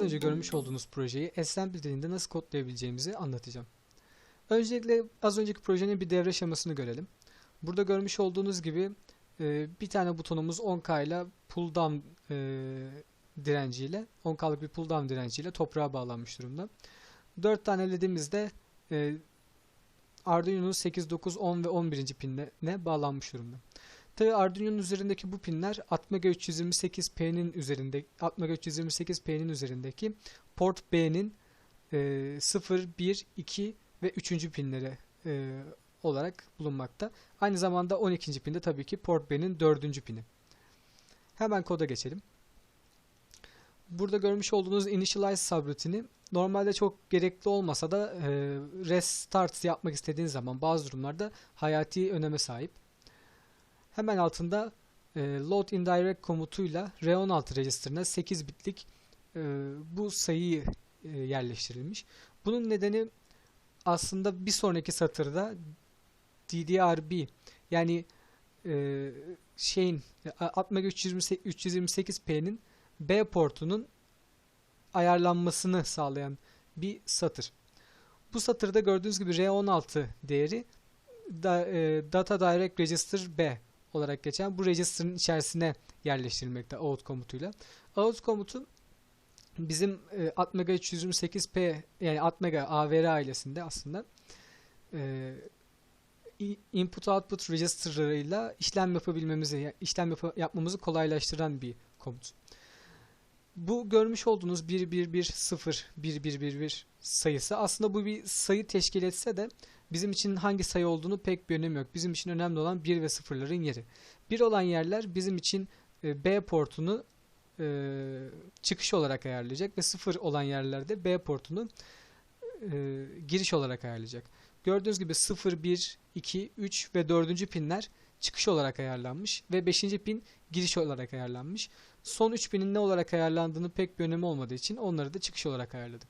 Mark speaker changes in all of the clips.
Speaker 1: Az önce görmüş olduğunuz projeyi assembly dilinde nasıl kodlayabileceğimizi anlatacağım. Öncelikle az önceki projenin bir devre şemasını görelim. Burada görmüş olduğunuz gibi e, bir tane butonumuz 10K ile pull down e, direnciyle 10K'lık bir pull down direnciyle toprağa bağlanmış durumda. 4 tane ledimiz de e, Arduino'nun 8, 9, 10 ve 11. pinine bağlanmış durumda. Tabii Arduino'nun üzerindeki bu pinler Atmega 328P'nin üzerinde Atmega 328P'nin üzerindeki port B'nin e, 0, 1, 2 ve 3. pinleri e, olarak bulunmakta. Aynı zamanda 12. pinde tabii ki port B'nin 4. pini. Hemen koda geçelim. Burada görmüş olduğunuz initialize subroutini normalde çok gerekli olmasa da e, restart yapmak istediğiniz zaman bazı durumlarda hayati öneme sahip. Hemen altında e, load indirect komutuyla R16 register'ına 8 bitlik e, bu sayıyı e, yerleştirilmiş. Bunun nedeni aslında bir sonraki satırda DDRB yani e, şeyin Atmega 328P'nin B portunun ayarlanmasını sağlayan bir satır. Bu satırda gördüğünüz gibi R16 değeri da, e, Data Direct Register B olarak geçen bu register'ın içerisine yerleştirilmekte out komutuyla. Out komutu bizim e, Atmega 328P yani Atmega AVR ailesinde aslında e, input output register'larıyla işlem yapabilmemizi işlem yap yapmamızı kolaylaştıran bir komut. Bu görmüş olduğunuz 11101111 sayısı aslında bu bir sayı teşkil etse de bizim için hangi sayı olduğunu pek bir önemi yok. Bizim için önemli olan 1 ve 0'ların yeri. 1 olan yerler bizim için e, B portunu e, çıkış olarak ayarlayacak ve 0 olan yerlerde B portunu e, giriş olarak ayarlayacak. Gördüğünüz gibi 0, 1, 2, 3 ve 4. pinler çıkış olarak ayarlanmış ve 5. pin giriş olarak ayarlanmış. Son 3 pinin ne olarak ayarlandığını pek bir önemi olmadığı için onları da çıkış olarak ayarladık.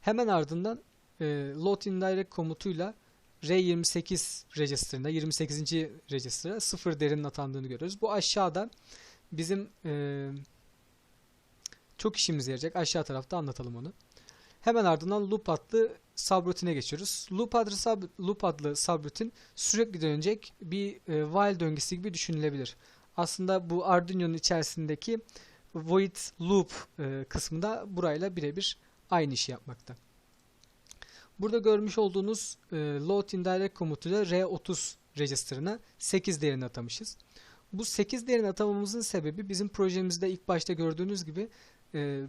Speaker 1: Hemen ardından e, load indirect komutuyla R28 register'ına 28. register'a 0 değerinin atandığını görüyoruz. Bu aşağıda bizim e, çok işimize yarayacak. Aşağı tarafta anlatalım onu. Hemen ardından loop adlı subroutine geçiyoruz. Loop adlı, sub, loop adlı subroutine sürekli dönecek bir e, while döngüsü gibi düşünülebilir. Aslında bu Arduino'nun içerisindeki void loop e, kısmında burayla birebir aynı işi yapmakta. Burada görmüş olduğunuz e, load indirect komutuyla R30 register'ına 8 değerini atamışız. Bu 8 değerini atamamızın sebebi bizim projemizde ilk başta gördüğünüz gibi e,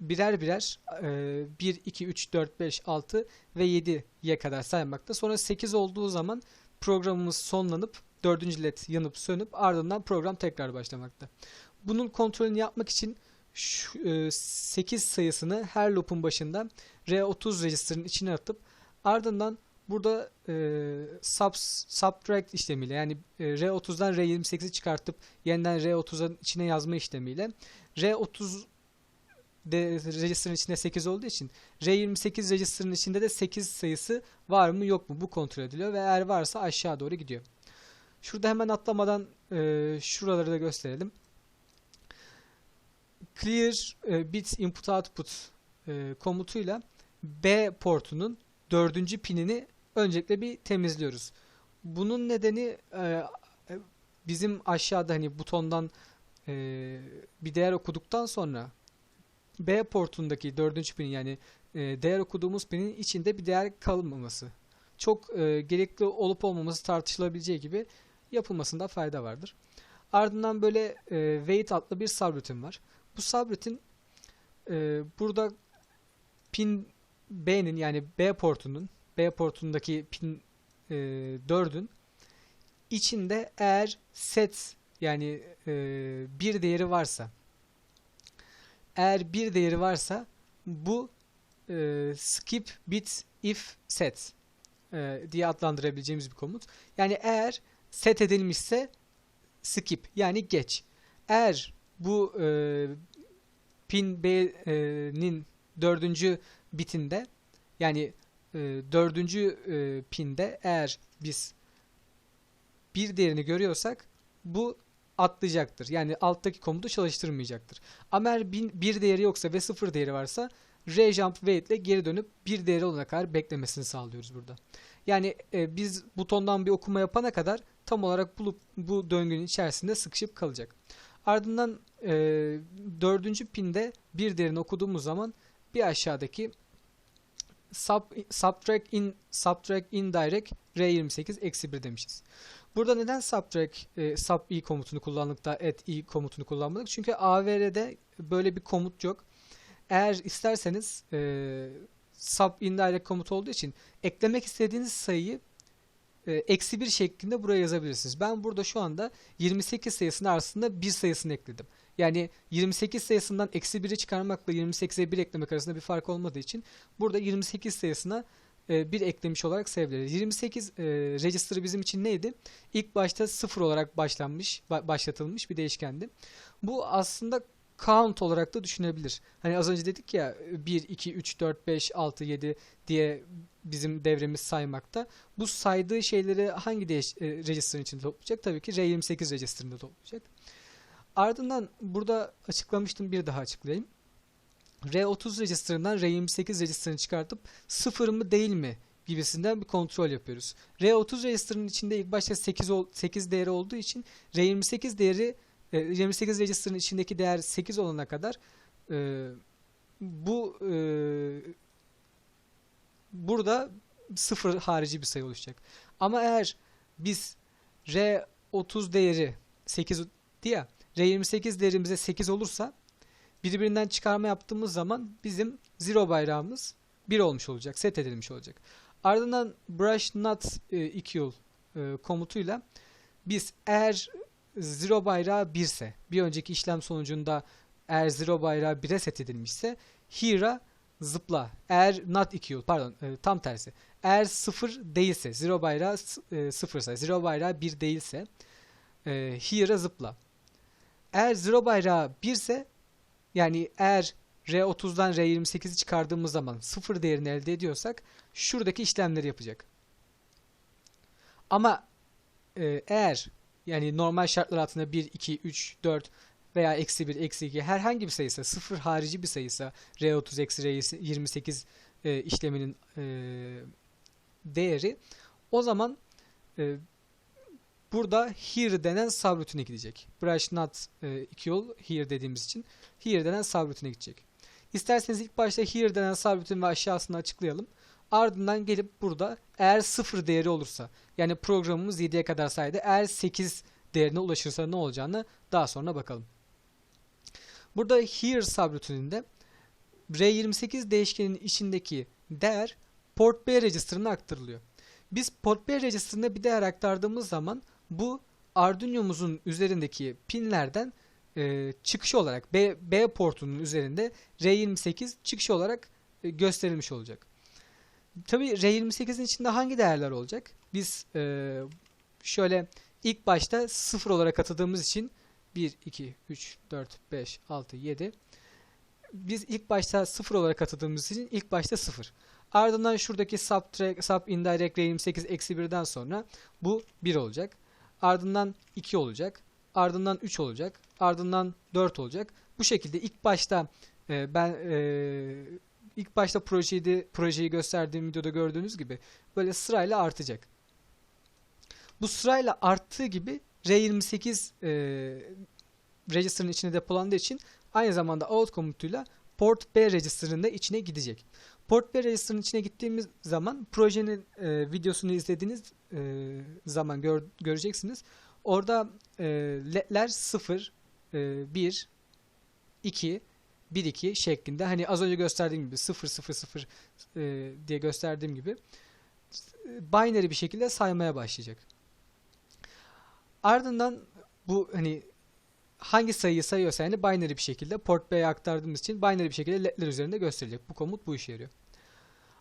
Speaker 1: birer birer e, 1, 2, 3, 4, 5, 6 ve 7'ye kadar saymakta. Sonra 8 olduğu zaman programımız sonlanıp 4. led yanıp sönüp ardından program tekrar başlamakta. Bunun kontrolünü yapmak için şu, e, 8 sayısını her loop'un başında R30 register'ın içine atıp ardından burada e, sub, subtract işlemiyle yani e, R30'dan R28'i çıkartıp yeniden R30'un içine yazma işlemiyle R30 de register'ın içinde 8 olduğu için R28 register'ın içinde de 8 sayısı var mı yok mu bu kontrol ediliyor ve eğer varsa aşağı doğru gidiyor. Şurada hemen atlamadan e, şuraları da gösterelim. Clear e, bit input output e, komutuyla B portunun dördüncü pinini öncelikle bir temizliyoruz. Bunun nedeni e, bizim aşağıda hani butondan bir değer okuduktan sonra B portundaki dördüncü pinin yani değer okuduğumuz pinin içinde bir değer kalmaması. Çok gerekli olup olmaması tartışılabileceği gibi yapılmasında fayda vardır. Ardından böyle e, wait adlı bir subroutine var. Bu subroutine e, burada pin B'nin yani B portunun B portundaki pin e, 4'ün içinde eğer set yani e, bir değeri varsa eğer bir değeri varsa bu e, skip bit if set e, diye adlandırabileceğimiz bir komut. Yani eğer set edilmişse skip yani geç. Eğer bu e, pin B'nin dördüncü bitinde yani e, dördüncü e, pinde eğer biz bir değerini görüyorsak bu atlayacaktır. Yani alttaki komutu çalıştırmayacaktır. Ama eğer bin- bir değeri yoksa ve sıfır değeri varsa rjump wait ile geri dönüp bir değeri olana kadar beklemesini sağlıyoruz burada. Yani e, biz butondan bir okuma yapana kadar tam olarak bulup bu döngünün içerisinde sıkışıp kalacak. Ardından e, dördüncü pinde bir değerini okuduğumuz zaman bir aşağıdaki sub, subtract in subtract indirect r28 eksi 1 demişiz. Burada neden subtract e, sub i komutunu kullandık da add i komutunu kullanmadık? Çünkü AVR'de böyle bir komut yok. Eğer isterseniz e, sub indirect komut olduğu için eklemek istediğiniz sayıyı e, eksi 1 şeklinde buraya yazabilirsiniz. Ben burada şu anda 28 sayısının aslında bir sayısını ekledim. Yani 28 sayısından eksi 1'i çıkarmakla 28'e 1 eklemek arasında bir fark olmadığı için burada 28 sayısına e, 1 eklemiş olarak sayabiliriz. 28 e, register'ı bizim için neydi? İlk başta 0 olarak başlanmış, ba- başlatılmış bir değişkendi. Bu aslında count olarak da düşünebilir. Hani az önce dedik ya 1, 2, 3, 4, 5, 6, 7 diye bizim devremiz saymakta. Bu saydığı şeyleri hangi değiş e, register'ın içinde toplayacak? Tabii ki R28 register'ında toplayacak. Ardından burada açıklamıştım bir daha açıklayayım. R30 register'ından R28 register'ını çıkartıp sıfır mı değil mi gibisinden bir kontrol yapıyoruz. R30 register'ın içinde ilk başta 8, ol- 8 değeri olduğu için R28 değeri e, 28 register'ın içindeki değer 8 olana kadar e, bu e, burada sıfır harici bir sayı oluşacak. Ama eğer biz R30 değeri 8 diye R28 değerimize 8 olursa birbirinden çıkarma yaptığımız zaman bizim zero bayrağımız 1 olmuş olacak, set edilmiş olacak. Ardından brush not e, equal e, komutuyla biz eğer zero bayrağı 1 ise bir önceki işlem sonucunda eğer zero bayrağı 1'e set edilmişse here'a zıpla. Eğer not equal pardon e, tam tersi. Eğer 0 değilse zero bayrağı 0 ise zero bayrağı 1 değilse e, here'a zıpla. Eğer zero bayrağı 1 ise yani eğer R30'dan R28'i çıkardığımız zaman 0 değerini elde ediyorsak şuradaki işlemleri yapacak. Ama e, eğer yani normal şartlar altında 1, 2, 3, 4 veya eksi 1, eksi 2 herhangi bir sayısa, sıfır harici bir sayısa R30 eksi R28 e, işleminin e, değeri o zaman e, burada here denen subroutine'e gidecek. Brush not e, equal here dediğimiz için here denen subroutine'e gidecek. İsterseniz ilk başta here denen subroutine ve aşağısını açıklayalım. Ardından gelip burada eğer 0 değeri olursa yani programımız 7'ye kadar saydı. Eğer 8 değerine ulaşırsa ne olacağını daha sonra bakalım. Burada here subroutine'inde R28 değişkeninin içindeki değer port B register'ına aktarılıyor. Biz port B register'ına bir değer aktardığımız zaman bu Arduino'muzun üzerindeki pinlerden e, çıkış olarak B, B portunun üzerinde R28 çıkış olarak e, gösterilmiş olacak. Tabi R28'in içinde hangi değerler olacak? Biz e, şöyle ilk başta 0 olarak atadığımız için 1, 2, 3, 4, 5, 6, 7 biz ilk başta 0 olarak atadığımız için ilk başta 0. Ardından şuradaki subtract, sub indirect R28 eksi 1'den sonra bu 1 olacak. Ardından 2 olacak. Ardından 3 olacak. Ardından 4 olacak. Bu şekilde ilk başta e, ben e, ilk başta projeyi projeyi gösterdiğim videoda gördüğünüz gibi böyle sırayla artacak. Bu sırayla arttığı gibi R28 e, register'ın içine depolandığı için aynı zamanda out komutuyla port B register'ın da içine gidecek. Port B register'ın içine gittiğimiz zaman projenin e, videosunu izlediğiniz e, zaman gör, göreceksiniz. Orada e, ledler 0, e, 1, 2, 1, 2 şeklinde hani az önce gösterdiğim gibi 0, 0, 0 e, diye gösterdiğim gibi binary bir şekilde saymaya başlayacak. Ardından bu hani hangi sayıyı sayıyorsa yani binary bir şekilde port B'ye aktardığımız için binary bir şekilde ledler üzerinde gösterilecek. Bu komut bu işe yarıyor.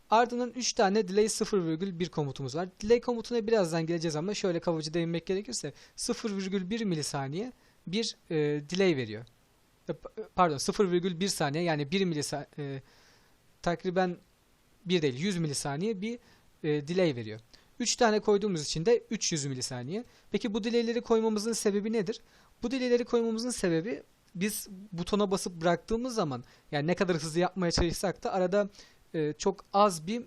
Speaker 1: Ardından 3 tane delay 0,1 komutumuz var. Delay komutuna birazdan geleceğiz ama şöyle kabaca değinmek gerekirse 0,1 milisaniye bir e, delay veriyor. E, pardon 0,1 saniye yani 1 milisaniye e, takriben 1 değil 100 milisaniye bir e, delay veriyor. 3 tane koyduğumuz için de 300 milisaniye. Peki bu delay'leri koymamızın sebebi nedir? Bu delay'leri koymamızın sebebi biz butona basıp bıraktığımız zaman yani ne kadar hızlı yapmaya çalışsak da arada e, çok az bir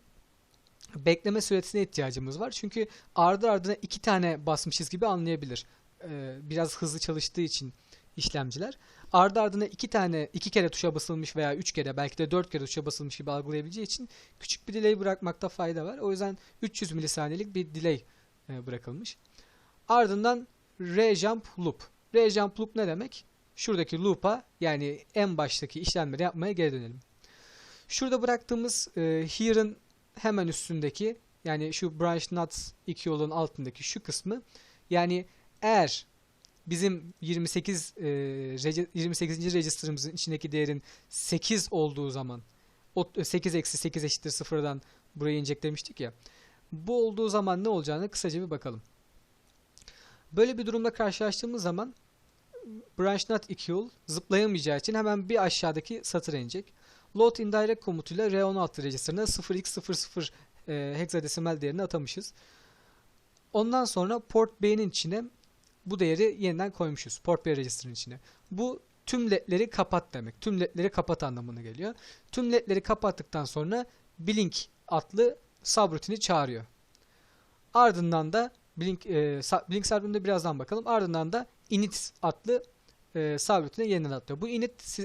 Speaker 1: bekleme süresine ihtiyacımız var. Çünkü ardı ardına iki tane basmışız gibi anlayabilir. E, biraz hızlı çalıştığı için işlemciler. Ardı ardına iki tane iki kere tuşa basılmış veya üç kere belki de dört kere tuşa basılmış gibi algılayabileceği için küçük bir delay bırakmakta fayda var. O yüzden 300 milisaniyelik bir delay e, bırakılmış. Ardından rejump loop. Rejump loop ne demek? Şuradaki loop'a yani en baştaki işlemleri yapmaya geri dönelim. Şurada bıraktığımız e, here'ın hemen üstündeki yani şu branch nuts iki yolun altındaki şu kısmı yani eğer bizim 28 e, regi- 28. register'ımızın içindeki değerin 8 olduğu zaman o 8 eksi 8 eşittir sıfırdan buraya inecek ya. Bu olduğu zaman ne olacağını kısaca bir bakalım. Böyle bir durumla karşılaştığımız zaman branch not equal zıplayamayacağı için hemen bir aşağıdaki satıra inecek. Load indirect komutuyla R16 register'ına 0x00 e, hexadesimal değerini atamışız. Ondan sonra port B'nin içine bu değeri yeniden koymuşuz. Port B register'ın içine. Bu tüm ledleri kapat demek. Tüm ledleri kapat anlamına geliyor. Tüm ledleri kapattıktan sonra blink adlı subroutini çağırıyor. Ardından da blink e, blink subroutine'de birazdan bakalım. Ardından da init adlı e, subroutine yeniden atlıyor. Bu init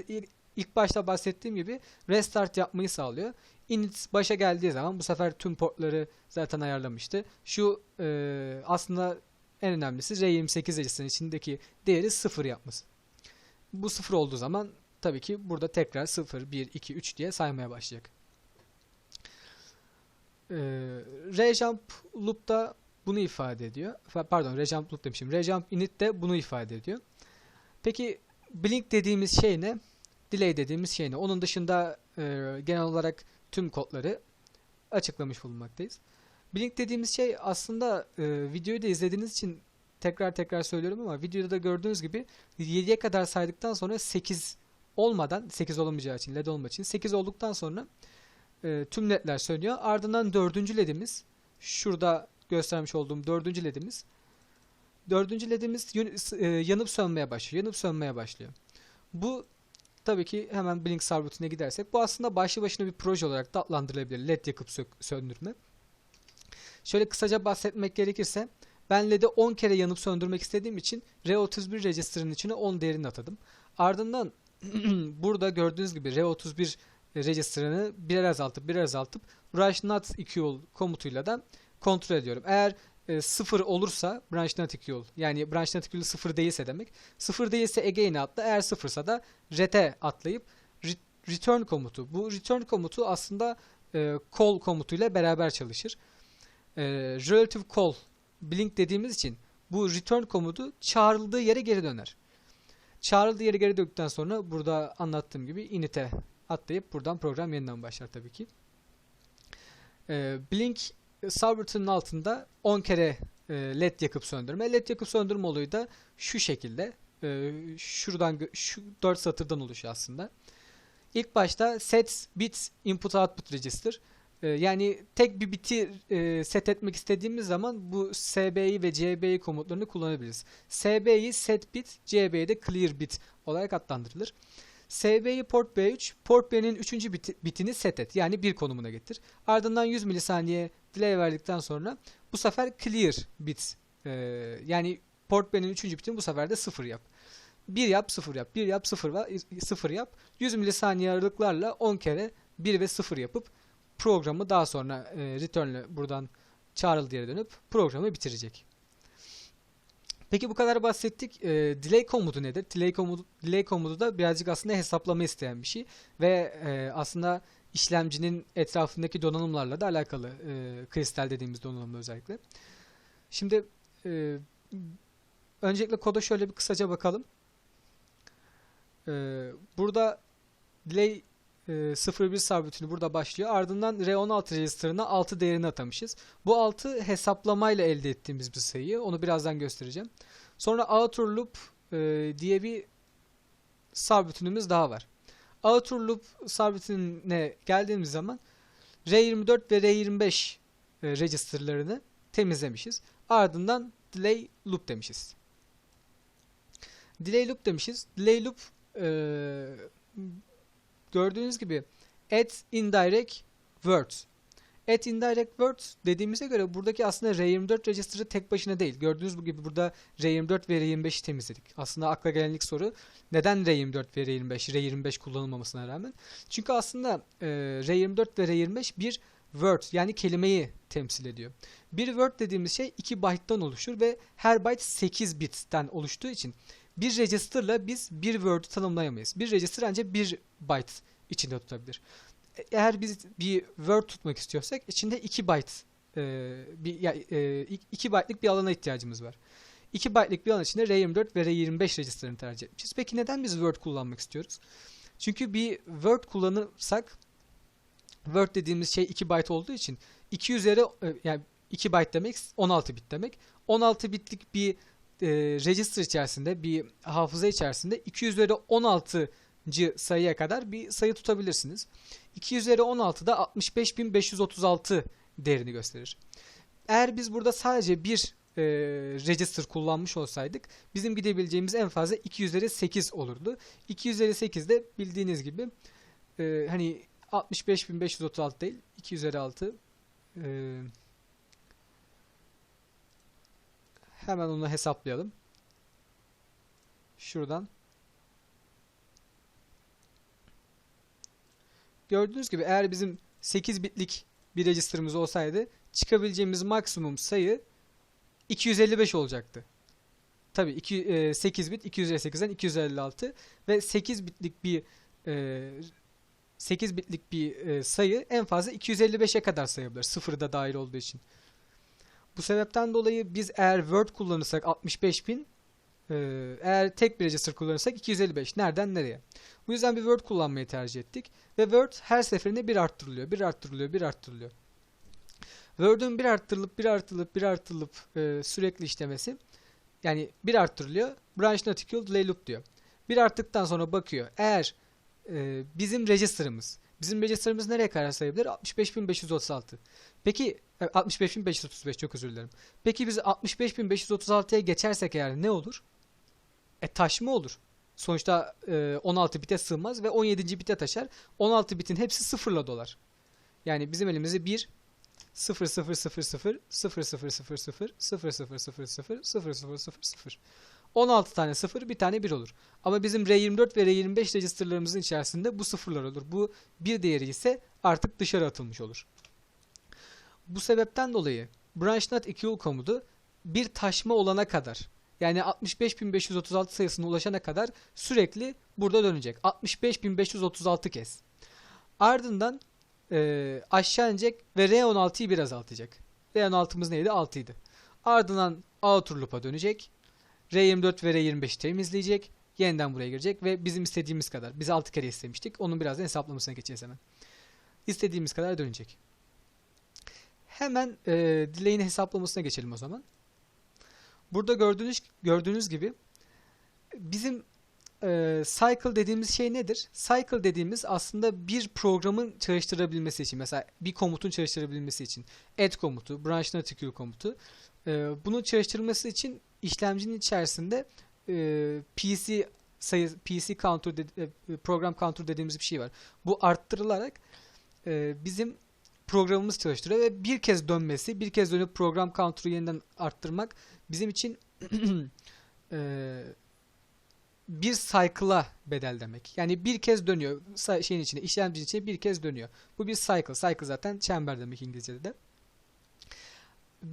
Speaker 1: ilk başta bahsettiğim gibi restart yapmayı sağlıyor. Init başa geldiği zaman bu sefer tüm portları zaten ayarlamıştı. Şu e, aslında en önemlisi R28 register'ın içindeki değeri 0 yapması. Bu 0 olduğu zaman tabii ki burada tekrar 0, 1, 2, 3 diye saymaya başlayacak. Ee, rejump loop da bunu ifade ediyor. Pardon rejump loop demişim. Rejump init de bunu ifade ediyor. Peki blink dediğimiz şey ne? Delay dediğimiz şey ne? Onun dışında e, genel olarak tüm kodları açıklamış bulunmaktayız. Blink dediğimiz şey aslında e, videoyu da izlediğiniz için tekrar tekrar söylüyorum ama videoda da gördüğünüz gibi 7'ye kadar saydıktan sonra 8 olmadan 8 olamayacağı için led olmadığı için 8 olduktan sonra e, tüm ledler sönüyor. Ardından dördüncü ledimiz şurada göstermiş olduğum dördüncü ledimiz dördüncü ledimiz e, yanıp sönmeye başlıyor. Yanıp sönmeye başlıyor. Bu tabii ki hemen Blink subroutine'e gidersek bu aslında başlı başına bir proje olarak da adlandırılabilir. LED yakıp söndürme. Şöyle kısaca bahsetmek gerekirse ben LED'i 10 kere yanıp söndürmek istediğim için R31 register'ın içine 10 değerini atadım. Ardından burada gördüğünüz gibi R31 register'ını birer azaltıp birer azaltıp branch not equal komutuyla da kontrol ediyorum. Eğer e, 0 olursa branch equal yani branch equal 0 değilse demek. 0 değilse again'e atla. Eğer 0 ise da ret'e atlayıp return komutu. Bu return komutu aslında e, call komutuyla beraber çalışır e, relative call blink dediğimiz için bu return komutu çağrıldığı yere geri döner. Çağrıldığı yere geri döndükten sonra burada anlattığım gibi init'e atlayıp buradan program yeniden başlar tabii ki. E, blink subroutin'in altında 10 kere e, led yakıp söndürme. Led yakıp söndürme olayı da şu şekilde. E, şuradan şu 4 satırdan oluşuyor aslında. İlk başta set bit input output register ee, yani tek bir biti e, set etmek istediğimiz zaman bu SB'yi ve CB'yi komutlarını kullanabiliriz. SB'yi set bit, CB'yi de clear bit olarak adlandırılır. SB'yi port B3, port B'nin 3. Bit, bitini set et. Yani bir konumuna getir. Ardından 100 milisaniye delay verdikten sonra bu sefer clear bit e, yani port B'nin 3. bitini bu sefer de 0 yap. 1 yap 0 yap 1 yap 0 0 yap 100 milisaniye aralıklarla 10 kere 1 ve 0 yapıp programı daha sonra e, return'le buradan çağrıldı yere dönüp programı bitirecek. Peki bu kadar bahsettik. E, delay komutu nedir? Delay komutu, delay komutu da birazcık aslında hesaplama isteyen bir şey ve e, aslında işlemcinin etrafındaki donanımlarla da alakalı. E, kristal dediğimiz donanımla özellikle. Şimdi e, öncelikle koda şöyle bir kısaca bakalım. E, burada delay 0.1 sabitini burada başlıyor. Ardından R16 register'ına 6 değerini atamışız. Bu 6 hesaplamayla elde ettiğimiz bir sayı. Onu birazdan göstereceğim. Sonra outer loop e, diye bir sabitimiz daha var. Outer loop sabitine geldiğimiz zaman R24 ve R25 e, register'larını temizlemişiz. Ardından delay loop demişiz. Delay loop demişiz. Delay loop e, gördüğünüz gibi add indirect words. Add indirect words dediğimize göre buradaki aslında R24 register'ı tek başına değil. Gördüğünüz gibi burada R24 ve R25'i temizledik. Aslında akla gelen ilk soru neden R24 ve R25, R25 kullanılmamasına rağmen? Çünkü aslında e, R24 ve R25 bir word yani kelimeyi temsil ediyor. Bir word dediğimiz şey 2 byte'dan oluşur ve her byte 8 bit'ten oluştuğu için bir register'la biz bir word'u tanımlayamayız. Bir register ancak bir byte içinde tutabilir. E- Eğer biz bir word tutmak istiyorsak içinde 2 byte e, bir ya, e, 2 byte'lık bir alana ihtiyacımız var. 2 byte'lık bir alan içinde R24 ve R25 register'ını tercih etmişiz. Peki neden biz word kullanmak istiyoruz? Çünkü bir word kullanırsak word dediğimiz şey 2 byte olduğu için 2 üzeri e, yani 2 byte demek 16 bit demek. 16 bitlik bir e, register içerisinde bir hafıza içerisinde 2 üzeri 16 sayıya kadar bir sayı tutabilirsiniz. 2 üzeri 16 da 65536 değerini gösterir. Eğer biz burada sadece bir e, register kullanmış olsaydık bizim gidebileceğimiz en fazla 2 üzeri 8 olurdu. 2 üzeri 8 de bildiğiniz gibi e, hani 65536 değil 2 üzeri 6 e, hemen onu hesaplayalım. Şuradan Gördüğünüz gibi eğer bizim 8 bitlik bir register'ımız olsaydı çıkabileceğimiz maksimum sayı 255 olacaktı. Tabii iki, e, 8 bit 258'den 256 ve 8 bitlik bir e, 8 bitlik bir e, sayı en fazla 255'e kadar sayabilir. Sıfırı da dahil olduğu için. Bu sebepten dolayı biz eğer Word kullanırsak 65.000 e, eğer tek bir register kullanırsak 255. Nereden nereye? Bu yüzden bir Word kullanmayı tercih ettik. Ve Word her seferinde bir arttırılıyor, bir arttırılıyor, bir arttırılıyor. Word'un bir arttırılıp, bir arttırılıp, bir arttırılıp e, sürekli işlemesi yani bir arttırılıyor. Branch not equal delay loop diyor. Bir arttıktan sonra bakıyor. Eğer e, bizim register'ımız bizim register'ımız nereye kadar sayabilir? 65536. Peki e, 65535 çok özür dilerim. Peki biz 65536'ya geçersek eğer ne olur? E taşma olur. Sonuçta e, 16 bite sığmaz ve 17. bite taşar. 16 bitin hepsi sıfırla dolar. Yani bizim elimizde 1 0 0 0 0 0 0 0 0 0 0 0 0 0 0 0 0 0 16 tane 0 bir tane 1 olur. Ama bizim R24 ve R25 registerlarımızın içerisinde bu sıfırlar olur. Bu bir değeri ise artık dışarı atılmış olur. Bu sebepten dolayı branch not equal komutu bir taşma olana kadar yani 65.536 sayısına ulaşana kadar sürekli burada dönecek. 65.536 kez. Ardından e, aşağı inecek ve R16'yı bir azaltacak. R16'mız neydi? 6 idi. Ardından outer loop'a dönecek. R24 ve R25'i temizleyecek. Yeniden buraya girecek ve bizim istediğimiz kadar. Biz 6 kere istemiştik. Onun birazdan hesaplamasına geçeceğiz hemen. İstediğimiz kadar dönecek. Hemen e, delay'in hesaplamasına geçelim o zaman. Burada gördüğünüz gördüğünüz gibi bizim e, cycle dediğimiz şey nedir? Cycle dediğimiz aslında bir programın çalıştırabilmesi için mesela bir komutun çalıştırabilmesi için add komutu, branch not equal komutu bunu çalıştırması için işlemcinin içerisinde e, PC sayı PC counter e, program counter dediğimiz bir şey var. Bu arttırılarak e, bizim programımız çalıştırıyor ve bir kez dönmesi, bir kez dönüp program counter'ı yeniden arttırmak bizim için bir cycle'a bedel demek. Yani bir kez dönüyor şeyin içinde, işlemcinin içinde bir kez dönüyor. Bu bir cycle. Cycle zaten çember demek İngilizce'de de.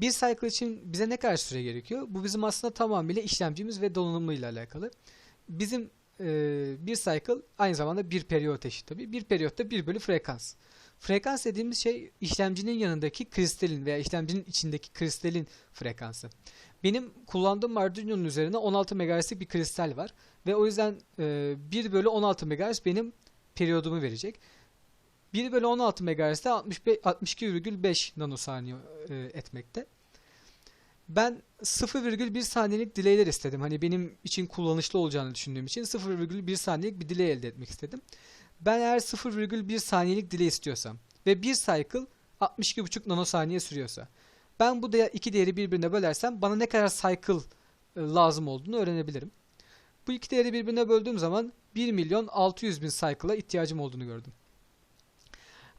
Speaker 1: Bir cycle için bize ne kadar süre gerekiyor? Bu bizim aslında tamamıyla işlemcimiz ve donanımıyla alakalı. Bizim e, bir cycle aynı zamanda bir periyot eşit tabii. Bir periyotta bir bölü frekans. Frekans dediğimiz şey işlemcinin yanındaki kristalin veya işlemcinin içindeki kristalin frekansı. Benim kullandığım Arduino'nun üzerine 16 MHz'lik bir kristal var. Ve o yüzden e, 1 bölü 16 MHz benim periyodumu verecek. 1 bölü 16 MHz'de 62,5 nanosaniye e, etmekte. Ben 0,1 saniyelik delay'ler istedim. Hani benim için kullanışlı olacağını düşündüğüm için 0,1 saniyelik bir delay elde etmek istedim. Ben eğer 0,1 saniyelik delay istiyorsam ve bir cycle 62,5 nanosaniye sürüyorsa ben bu değer, iki değeri birbirine bölersem bana ne kadar cycle e, lazım olduğunu öğrenebilirim. Bu iki değeri birbirine böldüğüm zaman 1 milyon 600 bin cycle'a ihtiyacım olduğunu gördüm.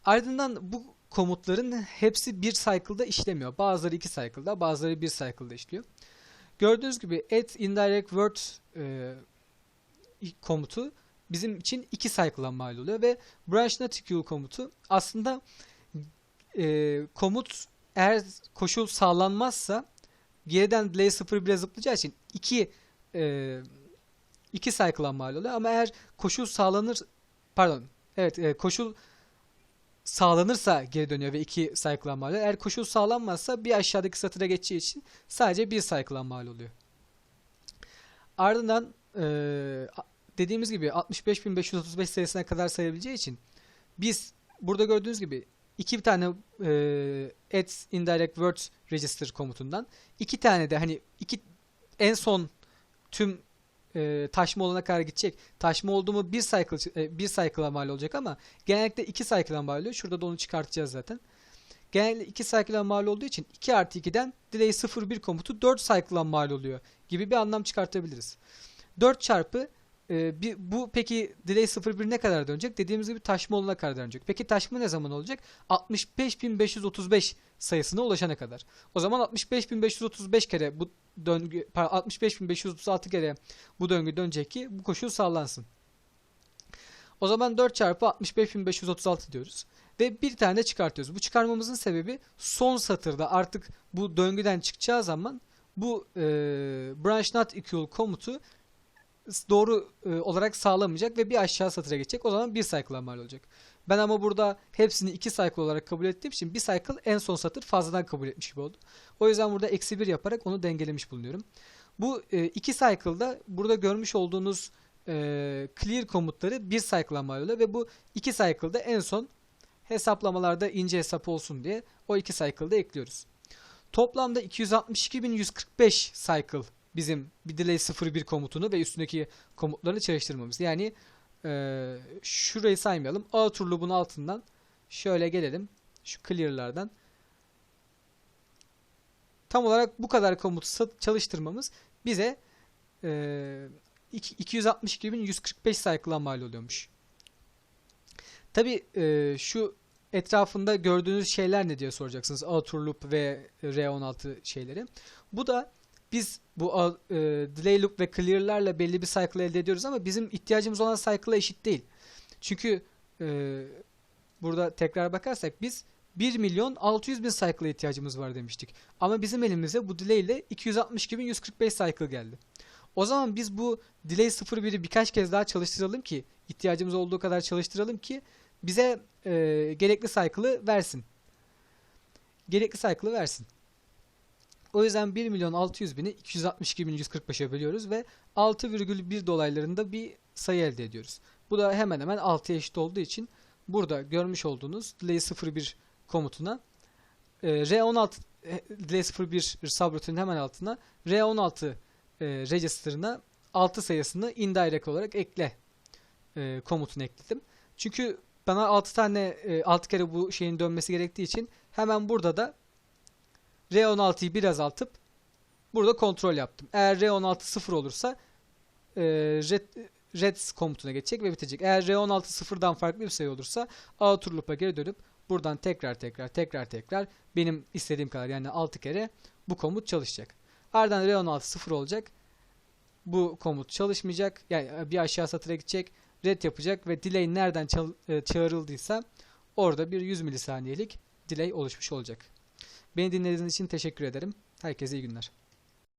Speaker 1: Ardından bu komutların hepsi bir cycle'da işlemiyor. Bazıları iki cycle'da, bazıları bir cycle'da işliyor. Gördüğünüz gibi add indirect word e, komutu bizim için iki cycle'a mal oluyor ve branch equal komutu aslında e, komut eğer koşul sağlanmazsa geriden delay 0 zıplayacağı için iki e, iki cycle'a mal oluyor ama eğer koşul sağlanır pardon evet e, koşul sağlanırsa geri dönüyor ve iki cycle'a mal oluyor. Eğer koşul sağlanmazsa bir aşağıdaki satıra geçeceği için sadece bir cycle'a mal oluyor. Ardından e, dediğimiz gibi 65.535 sayısına kadar sayabileceği için biz burada gördüğünüz gibi iki tane e, add indirect word register komutundan iki tane de hani iki en son tüm e, taşma olana kadar gidecek. Taşma oldu mu bir cycle e, bir cycle'a mal olacak ama genellikle iki cycle'a mal oluyor. Şurada da onu çıkartacağız zaten. Genellikle iki cycle'a mal olduğu için 2 artı 2'den delay 0.1 komutu 4 cycle'a mal oluyor gibi bir anlam çıkartabiliriz. 4 çarpı e, bir, bu peki delay 0.1 ne kadar dönecek? Dediğimiz gibi taşma olana kadar dönecek. Peki taşma ne zaman olacak? 65.535 sayısına ulaşana kadar. O zaman 65.535 kere bu döngü 65.536 kere bu döngü dönecek ki bu koşul sağlansın. O zaman 4 çarpı 65.536 diyoruz. Ve bir tane çıkartıyoruz. Bu çıkarmamızın sebebi son satırda artık bu döngüden çıkacağı zaman bu e, branch not equal komutu doğru e, olarak sağlamayacak ve bir aşağı satıra geçecek. O zaman bir cycle'a mal olacak. Ben ama burada hepsini iki cycle olarak kabul ettiğim için bir cycle en son satır fazladan kabul etmiş gibi oldu. O yüzden burada eksi bir yaparak onu dengelemiş bulunuyorum. Bu e, iki cycle'da burada görmüş olduğunuz e, clear komutları bir cycle'a mal oluyor ve bu iki cycle'da en son hesaplamalarda ince hesap olsun diye o iki cycle'da ekliyoruz. Toplamda 262.145 cycle bizim bir delay 01 komutunu ve üstündeki komutları çalıştırmamız. Yani e, şurayı saymayalım. Outer loop'un altından şöyle gelelim. Şu clear'lardan. Tam olarak bu kadar komutu çalıştırmamız bize e, 262.145 cycle'a mal oluyormuş. Tabi e, şu etrafında gördüğünüz şeyler ne diye soracaksınız. Outer loop ve R16 şeyleri. Bu da biz bu e, delay loop ve clear'larla belli bir cycle elde ediyoruz ama bizim ihtiyacımız olan cycle'a eşit değil. Çünkü e, burada tekrar bakarsak biz 1 milyon 600 bin cycle'a ihtiyacımız var demiştik. Ama bizim elimize bu delay ile 262.145 cycle geldi. O zaman biz bu delay 01'i birkaç kez daha çalıştıralım ki ihtiyacımız olduğu kadar çalıştıralım ki bize e, gerekli cycle'ı versin. Gerekli cycle'ı versin. O yüzden 1 milyon 600 bini 262.145'e bölüyoruz ve 6,1 dolaylarında bir sayı elde ediyoruz. Bu da hemen hemen 6'ya eşit olduğu için burada görmüş olduğunuz delay 01 komutuna e, R16 e, delay 01 subroutin'in hemen altına R16 e, register'ına 6 sayısını indirect olarak ekle e, komutunu ekledim. Çünkü bana 6 tane e, 6 kere bu şeyin dönmesi gerektiği için hemen burada da R16'yı bir azaltıp burada kontrol yaptım. Eğer R16 0 olursa e, red, red komutuna geçecek ve bitecek. Eğer R16 sıfırdan farklı bir sayı olursa outer loop'a geri dönüp buradan tekrar tekrar tekrar tekrar benim istediğim kadar yani 6 kere bu komut çalışacak. Ardından R16 0 olacak. Bu komut çalışmayacak. Yani bir aşağı satıra gidecek. Red yapacak ve delay nereden e, çağrıldıysa orada bir 100 milisaniyelik delay oluşmuş olacak. Beni dinlediğiniz için teşekkür ederim. Herkese iyi günler.